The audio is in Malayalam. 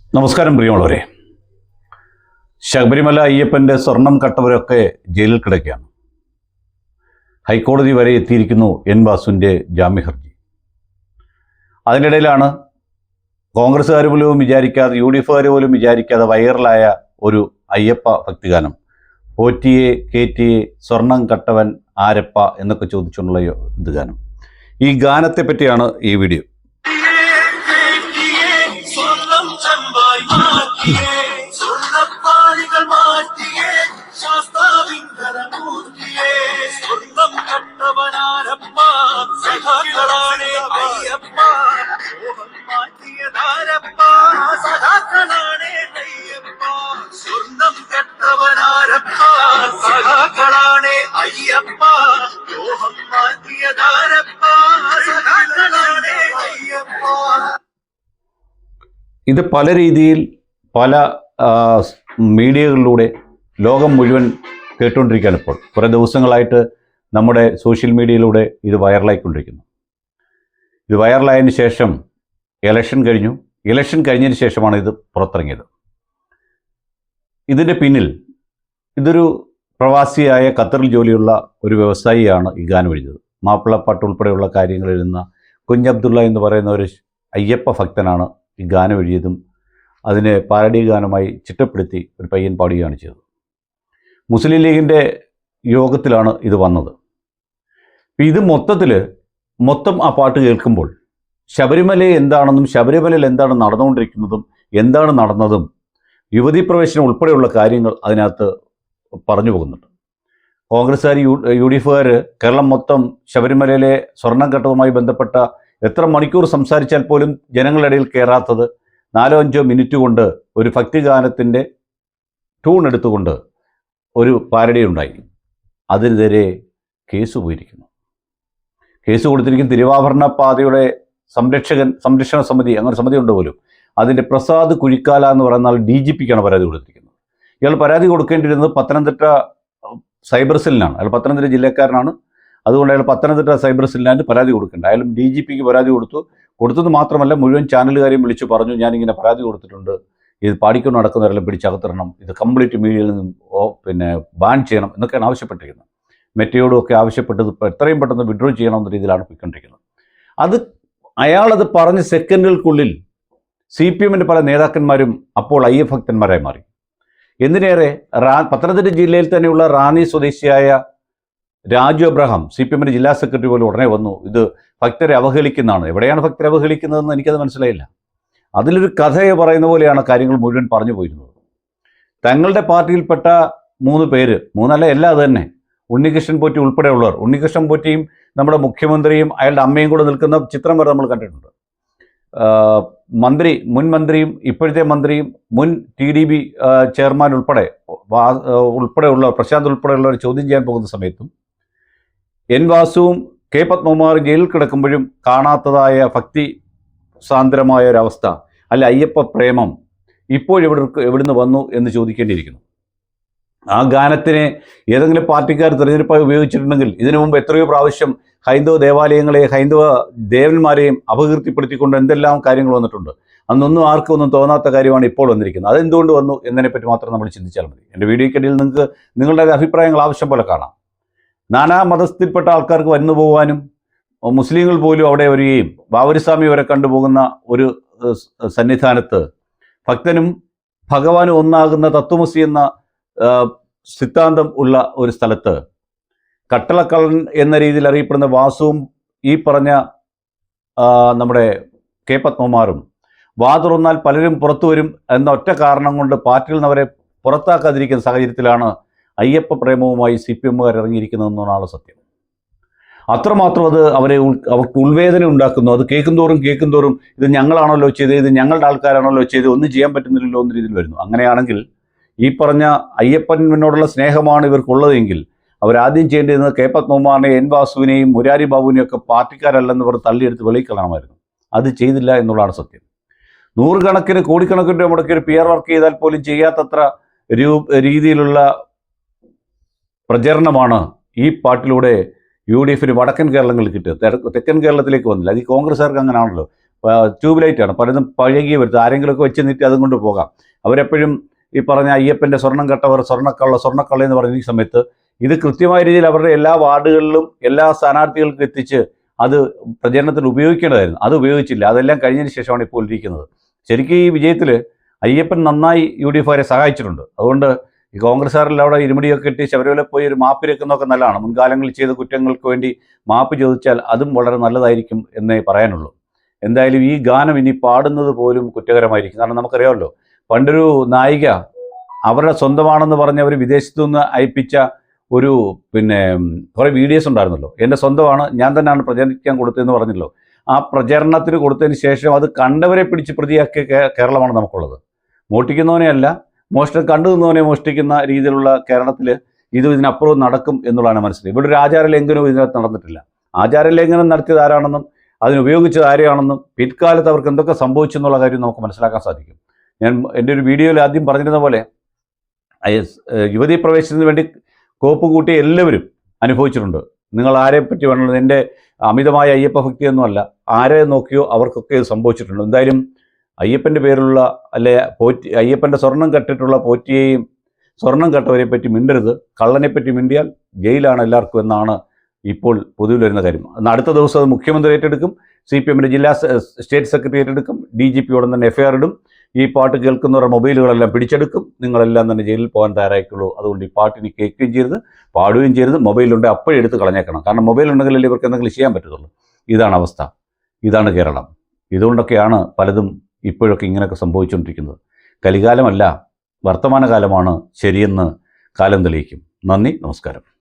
നമസ്കാരം പ്രിയമുള്ളവരെ. ശബരിമല അയ്യപ്പന്റെ സ്വർണം കട്ടവരൊക്കെ ജയിലിൽ കിടക്കുകയാണ്. ഹൈക്കോടതി വരെ എത്തിയിരിക്കുന്നു എൻ വാസുവിന്റെ ജാമ്യഹർജി. അതിനിടയിലാണ് കോൺഗ്രസ്സുകാർ പോലും വിചാരിക്കാതെ യു ഡി എഫുകാർ പോലും വിചാരിക്കാതെ വൈറലായ ഒരു അയ്യപ്പ ഭക്തിഗാനം. പോറ്റിയെ കേറ്റിയെ സ്വർണം കട്ടവൻ ആരപ്പ എന്നൊക്കെ ചോദിച്ചുള്ള ഇത് ഗാനം. ഈ ഗാനത്തെ പറ്റിയാണ് ഈ വീഡിയോ. മാറ്റിയേ സ്വർണ്ണപ്പാളികൾ മാറ്റിയേ ശാസ്താവിങ്കരമൂർത്തിയേ സ്വർണം കട്ടവനാരപ്പ സഖാക്കളാണേ അയ്യപ്പ മോഹം മാറ്റിയതാരപ്പ സഖാക്കളാണേ അയ്യപ്പ സ്വർണം കട്ടവനാരപ്പ സഖാക്കളാണേ അയ്യപ്പ മോഹം മാറ്റിയതാരപ്പ സഖാക്കളാണേ അയ്യപ്പ ഇത് പല രീതിയിൽ പല മീഡിയകളിലൂടെ ലോകം മുഴുവൻ കേട്ടുകൊണ്ടിരിക്കുകയാണ് ഇപ്പോൾ. കുറേ ദിവസങ്ങളായിട്ട് നമ്മുടെ സോഷ്യൽ മീഡിയയിലൂടെ ഇത് വൈറലായിക്കൊണ്ടിരിക്കുന്നു. ഇത് വൈറലായതിന് ശേഷം ഇലക്ഷൻ കഴിഞ്ഞു. ഇലക്ഷൻ കഴിഞ്ഞതിന് ശേഷമാണ് ഇത് പുറത്തിറങ്ങിയത്. ഇതിന്റെ പിന്നിൽ ഇതൊരു പ്രവാസിയായ ഖത്തറിൽ ജോലിയുള്ള ഒരു വ്യവസായിയാണ് ഈ ഗാനം എഴുതിയത്. മാപ്പിളപ്പാട്ട് ഉൾപ്പെടെയുള്ള കാര്യങ്ങൾ എഴുതുന്ന കുഞ്ഞബ്ദുള്ള എന്ന് പറയുന്ന ഒരു അയ്യപ്പ ഭക്തനാണ് ഈ ഗാനം എഴുതിയതും അതിനെ പാരടീഗാനമായി ചിട്ടപ്പെടുത്തി ഒരു പയ്യൻ പാടുകയാണ് ചെയ്തത്. മുസ്ലിം ലീഗിന്റെ യോഗത്തിലാണ് ഇത് വന്നത്. ഇത് മൊത്തത്തിൽ മൊത്തം ആ പാട്ട് കേൾക്കുമ്പോൾ ശബരിമല എന്താണെന്നും ശബരിമലയിൽ എന്താണ് നടന്നുകൊണ്ടിരിക്കുന്നതും എന്താണ് നടന്നതും യുവതി പ്രവേശനം ഉൾപ്പെടെയുള്ള കാര്യങ്ങൾ അതിനകത്ത് പറഞ്ഞു പോകുന്നുണ്ട്. കോൺഗ്രസ്സുകാർ യു യു ഡി എഫുകാർ കേരളം മൊത്തം ശബരിമലയിലെ സ്വർണം കെട്ടതുമായി ബന്ധപ്പെട്ട എത്ര മണിക്കൂർ സംസാരിച്ചാൽ പോലും ജനങ്ങളുടെ ഇടയിൽ കയറാത്തത് നാലോ അഞ്ചോ മിനിറ്റ് കൊണ്ട് ഒരു ഭക്തിഗാനത്തിന്റെ ട്യൂൺ എടുത്തുകൊണ്ട് ഒരു പാരഡി ഉണ്ടായി അതിനെതിരെ കേസ് പോയിരിക്കുന്നു. കേസ് കൊടുത്തിരിക്കുന്ന തിരുവാഭരണ പാതയുടെ സംരക്ഷകൻ സംരക്ഷണ സമിതി അങ്ങനെ സമിതി ഉണ്ട് പോലും. അതിന്റെ പ്രസാദ് കുഴിക്കാല എന്ന് പറയുന്ന ഡി ജി പിക്കാണ് പരാതി കൊടുത്തിരിക്കുന്നത്. ഇയാൾ പരാതി കൊടുക്കേണ്ടിയിരുന്നത് പത്തനംതിട്ട സൈബർ സെല്ലിനാണ്. അയാൾ പത്തനംതിട്ട ജില്ലക്കാരനാണ്. അതുകൊണ്ട് അയാൾ പത്തനംതിട്ട സൈബർ സെല്ലിനാണ് പരാതി കൊടുക്കേണ്ടത് അയാളും ഡി ജി പിക്ക് പരാതി കൊടുത്തു. കൊടുത്തത് മാത്രമല്ല മുഴുവൻ ചാനലുകാരെയും വിളിച്ചു പറഞ്ഞു ഞാനിങ്ങനെ പരാതി കൊടുത്തിട്ടുണ്ട്. ഇത് പാടിക്കൊണ്ട് നടക്കുന്നവരെല്ലാം പിടിച്ചകത്തിടണം. ഇത് കംപ്ലീറ്റ് മീഡിയയിൽ നിന്നും പിന്നെ ബാൻ ചെയ്യണം എന്നൊക്കെയാണ് ആവശ്യപ്പെട്ടിരിക്കുന്നത്. മെറ്റയോടും ഒക്കെ ആവശ്യപ്പെട്ടത് എത്രയും പെട്ടെന്ന് വിഡ്രോ ചെയ്യണമെന്ന രീതിയിലാണ് പോയിക്കൊണ്ടിരിക്കുന്നത്. അത് അയാളത് പറഞ്ഞ് സെക്കൻഡുകൾക്കുള്ളിൽ സി പി എമ്മിന്റെ പല നേതാക്കന്മാരും അപ്പോൾ അയ്യ ഭക്തന്മാരായി മാറി. എന്തിനേറെ റാ പത്തനംതിട്ട ജില്ലയിൽ തന്നെയുള്ള റാന്നി സ്വദേശിയായ രാജു അബ്രഹാം സി പി എമ്മിന്റെ ജില്ലാ സെക്രട്ടറി പോലും ഉടനെ വന്നു. ഇത് ഭക്തരെ അവഹേളിക്കുന്നതാണ്. എവിടെയാണ് ഭക്തരെ അവഹേളിക്കുന്നതെന്ന് എനിക്കത് മനസ്സിലായില്ല. അതിലൊരു കഥയെ പറയുന്ന പോലെയാണ് കാര്യങ്ങൾ മുഴുവൻ പറഞ്ഞു പോയിരുന്നത്. തങ്ങളുടെ പാർട്ടിയിൽപ്പെട്ട മൂന്ന് പേര് മൂന്നല്ല എല്ലാ തന്നെ. ഉണ്ണികൃഷ്ണൻ പോറ്റി ഉൾപ്പെടെയുള്ളവർ. ഉണ്ണികൃഷ്ണൻ പോറ്റിയും നമ്മുടെ മുഖ്യമന്ത്രിയും അയാളുടെ അമ്മയും കൂടെ നിൽക്കുന്ന ചിത്രം വരെ നമ്മൾ കണ്ടിട്ടുണ്ട്. മന്ത്രി മുൻ മന്ത്രിയും ഇപ്പോഴത്തെ മന്ത്രിയും മുൻ ടി ഡി ബി ചെയർമാൻ ഉൾപ്പെടെ ഉൾപ്പെടെയുള്ള പ്രശാന്ത് ഉൾപ്പെടെയുള്ളവർ ചോദ്യം ചെയ്യാൻ പോകുന്ന സമയത്തും എൻ വാസുവും കെ പത്മകുമാർ ജയിലിൽ കിടക്കുമ്പോഴും കാണാത്തതായ ഭക്തി സാന്ദ്രമായ ഒരവസ്ഥ അല്ല അയ്യപ്പ പ്രേമം ഇപ്പോഴെവിടെ എവിടുന്ന് വന്നു എന്ന് ചോദിക്കേണ്ടിയിരിക്കുന്നു. ആ ഗാനത്തിനെ ഏതെങ്കിലും പാർട്ടിക്കാർ തിരഞ്ഞെടുപ്പായി ഉപയോഗിച്ചിട്ടുണ്ടെങ്കിൽ ഇതിനു മുമ്പ് എത്രയോ പ്രാവശ്യം ഹൈന്ദവ ദേവാലയങ്ങളെ ഹൈന്ദവ ദേവന്മാരെയും അപകീർത്തിപ്പെടുത്തിക്കൊണ്ട് എന്തെല്ലാം കാര്യങ്ങൾ വന്നിട്ടുണ്ട്. അന്നൊന്നും ആർക്കും ഒന്നും തോന്നാത്ത കാര്യമാണ് ഇപ്പോൾ വന്നിരിക്കുന്നത്. അതെന്തുകൊണ്ട് വന്നു എന്നതിനെപ്പറ്റി മാത്രം നമ്മൾ ചിന്തിച്ചാൽ മതി. എന്റെ വീഡിയോയ്ക്കിടയിൽ നിങ്ങൾക്ക് നിങ്ങളുടെ അഭിപ്രായങ്ങൾ ആവശ്യം പോലെ കാണാം. നാനാ മതത്തിൽപ്പെട്ട ആൾക്കാർക്ക് വന്നു പോകാനും മുസ്ലിങ്ങൾ പോലും അവിടെ വരികയും ബാബുരിസ്വാമി വരെ കണ്ടുപോകുന്ന ഒരു സന്നിധാനത്ത് ഭക്തനും ഭഗവാനും ഒന്നാകുന്ന തത്വമസി എന്ന സിദ്ധാന്തം ഉള്ള ഒരു സ്ഥലത്ത് കട്ടളക്കള്ളൻ എന്ന രീതിയിൽ അറിയപ്പെടുന്ന വാസുവും ഈ പറഞ്ഞ നമ്മുടെ കെ പത്മകുമാറും വാ തുറന്നാൽ പലരും പുറത്തു വരും എന്ന ഒറ്റ കാരണം കൊണ്ട് പാർട്ടിയിൽ നിന്ന് അവരെ പുറത്താക്കാതിരിക്കുന്ന സാഹചര്യത്തിലാണ് അയ്യപ്പ പ്രേമവുമായി സി പി എമ്മുകാർ ഇറങ്ങിയിരിക്കുന്നതെന്നാണ് സത്യം. അത്രമാത്രം അത് അവരെ അവർക്ക് ഉൾവേദന ഉണ്ടാക്കുന്നു. അത് കേൾക്കും തോറും കേൾക്കും തോറും ഇത് ഞങ്ങളാണല്ലോ ചെയ്തത് ഇത് ഞങ്ങളുടെ ആൾക്കാരാണല്ലോ ചെയ്തത് ഒന്നും ചെയ്യാൻ പറ്റുന്നില്ലല്ലോ എന്ന രീതിയിൽ വരുന്നു. അങ്ങനെയാണെങ്കിൽ ഈ പറഞ്ഞ അയ്യപ്പനോടുള്ള സ്നേഹമാണ് ഇവർക്കുള്ളതെങ്കിൽ അവരാദ്യം ചെയ്യേണ്ടിരുന്നത് കെ പത്മകുമാറിനെ എൻ വാസുവിനെയും മുരാരി ബാബുവിനെയും ഒക്കെ പാർട്ടിക്കാരല്ലെന്ന് പറഞ്ഞ് തള്ളിയെടുത്ത് വെളിയിൽ കളയണമായിരുന്നു. അത് ചെയ്തില്ല എന്നുള്ളതാണ് സത്യം. നൂറുകണക്കിന് കോടിക്കണക്കിന് മുടക്കി ഒരു പി ആർ വർക്ക് ചെയ്താൽ പോലും ചെയ്യാത്തത്ര രീതിയിലുള്ള പ്രചരണമാണ് ഈ പാട്ടിലൂടെ യു ഡി എഫിന് വടക്കൻ കേരളങ്ങളിൽ കിട്ടിയത്. തെക്കൻ കേരളത്തിലേക്ക് വന്നില്ല. അത് ഈ കോൺഗ്രസ്സുകാർക്ക് അങ്ങനെയാണല്ലോ ട്യൂബ്ലൈറ്റാണ്. പലതും പഴകിയ വരുത്തുക ആരെങ്കിലുമൊക്കെ വെച്ച് നീട്ടി അതും കൊണ്ട് പോകാം. അവരെപ്പോഴും ഈ പറഞ്ഞ അയ്യപ്പന്റെ സ്വർണം കെട്ടവർ സ്വർണക്കള്ള സ്വർണക്കള്ള എന്ന് പറഞ്ഞ ഈ സമയത്ത് ഇത് കൃത്യമായ രീതിയിൽ അവരുടെ എല്ലാ വാർഡുകളിലും എല്ലാ സ്ഥാനാർത്ഥികൾക്കും എത്തിച്ച് അത് പ്രചരണത്തിൽ ഉപയോഗിക്കേണ്ടതായിരുന്നു. അത് ഉപയോഗിച്ചില്ല. അതെല്ലാം കഴിഞ്ഞതിന് ശേഷമാണ് ഇപ്പോൾ ഇരിക്കുന്നത്. ശരിക്കും ഈ വിജയത്തിൽ അയ്യപ്പൻ നന്നായി യു ഡി എഫ് അവരെ സഹായിച്ചിട്ടുണ്ട്. അതുകൊണ്ട് ഈ കോൺഗ്രസ്സുകാരെല്ലാം അവിടെ ഇരുമുടിയൊക്കെ ഇട്ട് ശബരിമല പോയി ഒരു മാപ്പ് ഇരക്കുന്നതൊക്കെ നല്ലതാണ്. മുൻകാലങ്ങളിൽ ചെയ്ത കുറ്റങ്ങൾക്ക് വേണ്ടി മാപ്പ് ചോദിച്ചാൽ അതും വളരെ നല്ലതായിരിക്കും എന്നേ പറയാനുള്ളൂ. എന്തായാലും ഈ ഗാനം ഇനി പാടുന്നത് പോലും കുറ്റകരമായിരിക്കും. കാരണം നമുക്കറിയാമല്ലോ പണ്ടൊരു നായിക അവരുടെ സ്വന്തമാണെന്ന് പറഞ്ഞ് അവർ വിദേശത്തു നിന്ന് അയപ്പിച്ച ഒരു പിന്നെ കുറേ വീഡിയോസ് ഉണ്ടായിരുന്നല്ലോ. എന്റെ സ്വന്തമാണ് ഞാൻ തന്നെയാണ് പ്രചരിക്കാൻ കൊടുത്തതെന്ന് പറഞ്ഞല്ലോ. ആ പ്രചരണത്തിന് കൊടുത്തതിന് ശേഷം അത് കണ്ടവരെ പിടിച്ച് പ്രതിയാക്കിയ കേരളമാണ് നമുക്കുള്ളത്. മോഷ്ടിക്കുന്നവനെയല്ല മോഷണം കണ്ടു നിന്നവനെ മോഷ്ടിക്കുന്ന രീതിയിലുള്ള കേരളത്തിൽ ഇത് ഇതിനപ്പുറവും നടക്കും എന്നുള്ളതാണ് മനസ്സിലായി. ഇവിടെ ഒരു ആചാര ലംഘനവും ഇതിനകത്ത് നടന്നിട്ടില്ല. ആചാര ലംഘനം നടത്തിയത് ആരാണെന്നും അതിനുപയോഗിച്ചത് ആരെയാണെന്നും പിൽക്കാലത്ത് അവർക്ക് എന്തൊക്കെ സംഭവിച്ചു എന്നുള്ള കാര്യം നമുക്ക് മനസ്സിലാക്കാൻ സാധിക്കും. ഞാൻ എന്റെ ഒരു വീഡിയോയിൽ ആദ്യം പറഞ്ഞിരുന്ന പോലെ യുവതി പ്രവേശനത്തിന് വേണ്ടി കോപ്പ് കൂട്ടിയ എല്ലാവരും അനുഭവിച്ചിട്ടുണ്ട്. നിങ്ങൾ ആരെ പറ്റി വേണമെന്ന് എന്റെ അമിതമായ അയ്യപ്പ ഭക്തിയൊന്നുമല്ല. ആരെ നോക്കിയോ അവർക്കൊക്കെ ഇത് സംഭവിച്ചിട്ടുണ്ട്. എന്തായാലും അയ്യപ്പന്റെ പേരിലുള്ള അല്ലെ പോറ്റി അയ്യപ്പന്റെ സ്വർണം കെട്ടിട്ടുള്ള പോറ്റിയെയും സ്വർണം കെട്ടവരെ പറ്റി മിണ്ടരുത്. കള്ളനെ പറ്റി മിണ്ടിയാൽ ജയിലാണ് എല്ലാവർക്കും എന്നാണ് ഇപ്പോൾ പൊതുവിൽ വരുന്ന കാര്യം. എന്നാൽ അടുത്ത ദിവസം അത് മുഖ്യമന്ത്രി ഏറ്റെടുക്കും സി പി എമ്മിന്റെ ജില്ലാ സ്റ്റേറ്റ് സെക്രട്ടറി ഏറ്റെടുക്കും ഡി ജി പി ഉടൻ തന്നെ എഫ്ഐആർ ഇടും. ഈ പാട്ട് കേൾക്കുന്നവരുടെ മൊബൈലുകളെല്ലാം പിടിച്ചെടുക്കും. നിങ്ങളെല്ലാം തന്നെ ജയിലിൽ പോകാൻ തയ്യാറായിട്ടുള്ളൂ അതുകൊണ്ട് ഈ പാട്ടിന് കേൾക്കുകയും ചെയ്യരുത് പാടുകയും ചെയ്യരുത്. മൊബൈലുണ്ട് അപ്പോഴേ എടുത്ത് കളഞ്ഞേക്കണം. കാരണം മൊബൈൽ ഉണ്ടെങ്കിലല്ലേ ഇവർക്ക് എന്തെങ്കിലും ചെയ്യാൻ പറ്റത്തുള്ളൂ. ഇതാണ് അവസ്ഥ. ഇതാണ് കേരളം. ഇതുകൊണ്ടൊക്കെയാണ് പലതും ഇപ്പോഴൊക്കെ ഇങ്ങനെയൊക്കെ സംഭവിച്ചുകൊണ്ടിരിക്കുന്നത്. കലികാലമല്ല വർത്തമാനകാലമാണ് ശരിയെന്ന് കാലം തെളിയിക്കും. നന്ദി നമസ്കാരം.